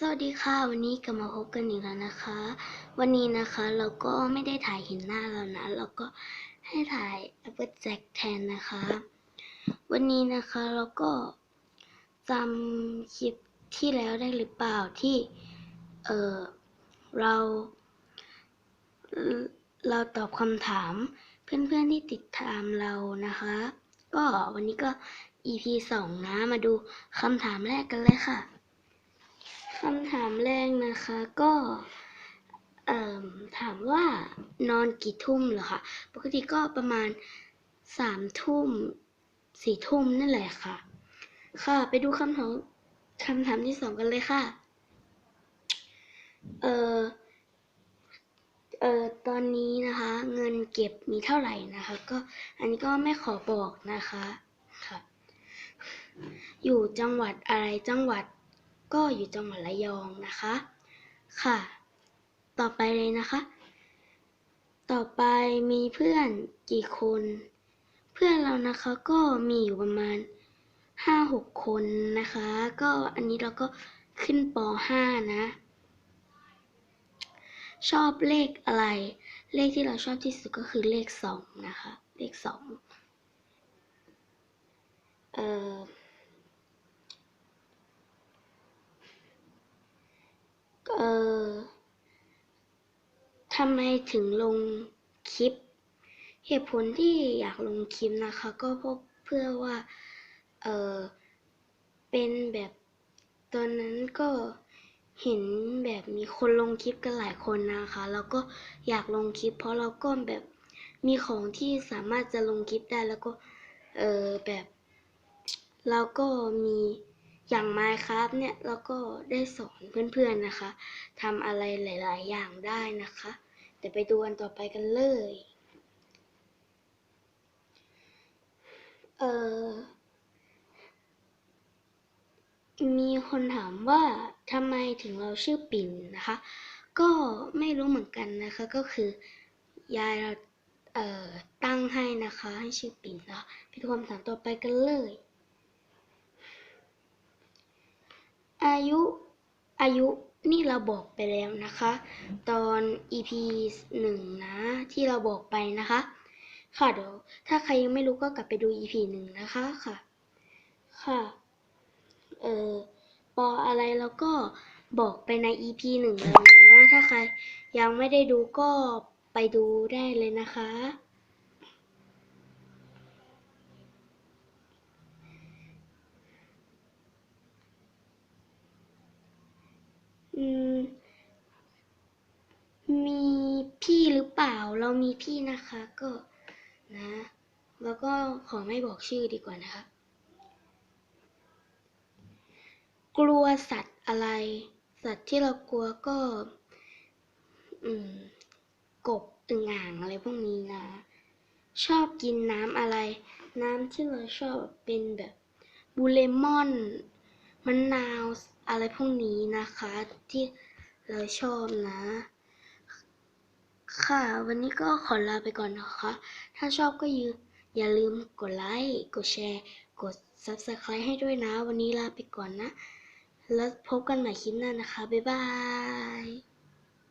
สวัสดีค่ะ วันนี้กลับมาพบกันอีกแล้วนะคะ วันนี้นะคะเราก็ไม่ได้ถ่ายเห็นหน้าเรานะ เราก็ให้ถ่าย Apple Jack แทนนะคะ วันนี้นะคะเราก็จำคลิปที่แล้วได้หรือเปล่าที่ เออเรา เราตอบคำถามเพื่อนๆที่ติดตามเรานะคะ ก็วันนี้ก็ EP สองนะ มาดูคำถามแรกกันเลยค่ะ คำถามแรกนะคะก็ถามว่านอนกี่ทุ่มเหรอคะปกติก็ประมาณสามทุ่มสี่ทุ่มนั่นแหละค่ะ ค่ะ ไปดูคำถามคำถามที่สองกันเลยค่ะ เออเออตอนนี้นะคะ เงินเก็บมีเท่าไหร่นะคะ ก็อันนี้ก็ไม่ขอบอกนะคะค่ะ อยู่จังหวัดอะไรจังหวัด ก็อยู่จังหวัดระยองนะคะ ค่ะ ต่อไปเลยนะคะ ต่อไปมีเพื่อนกี่คน เพื่อนเรานะคะก็มีอยู่ประมาณห้าหกคนนะคะ ก็อันนี้เราก็ขึ้นปห้านะ ชอบเลขอะไร เลขที่เราชอบที่สุดก็คือเลขสองนะคะ เลขสองเอ่อ เอ่อ ทำไมถึงลงคลิป เหตุผลที่อยากลงคลิปนะคะ ก็เพราะเพื่อว่า เออเป็นแบบตอนนั้นก็เห็นแบบมีคนลงคลิปกันหลายคนนะคะ แล้วก็อยากลงคลิป เพราะเราก็แบบมีของที่สามารถจะลงคลิปได้แล้วก็ เออแบบเราก็มีอย่าง Minecraft เนี่ยเราก็ได้สอนเพื่อนๆนะคะทำอะไรหลาย ๆ อย่างได้นะคะ เดี๋ยวไปดูกันต่อไปกันเลย เออมีคนถามว่าทำไมถึงเราชื่อปิ่นนะคะ ก็ไม่รู้เหมือนกันนะคะ ก็คือยายเราเอ่อตั้งให้นะคะ ให้ชื่อปิ่นนะไปดูคำถามต่อไปกันเลย อายุอายุ นี่เราบอกไปแล้วนะคะ ตอน EP หนึ่งนะที่เราบอกไปนะคะ ค่ะเดี๋ยวถ้าใครยังไม่รู้ก็กลับไปดู EP หนึ่งนะคะค่ะ ค่ะเอ่อปออะไรแล้วก็บอกไปใน EP หนึ่งแล้วนะ ถ้าใครยังไม่ได้ดูก็ไปดูได้เลยนะคะ มีพี่หรือเปล่า เรามีพี่นะคะก็นะ แล้วก็ขอไม่บอกชื่อดีกว่านะคะ กลัวสัตว์อะไร สัตว์ที่เรากลัวก็ อืม กบอึงอ่างอะไรพวกนี้นะ ชอบกินน้ำอะไร น้ำที่เราชอบเป็นแบบบูเลมอนมะนาว อะไรพวกนี้นะคะ ที่เราชอบนะ ค่ะ วันนี้ก็ขอลาไปก่อนนะคะ ถ้าชอบก็ยืออย่าลืมกดไลค์กดแชร์ กด Subscribe ให้ด้วยนะ วันนี้ลาไปก่อนนะ แล้วพบกันใหม่คลิปหน้านะคะ บ๊ายบาย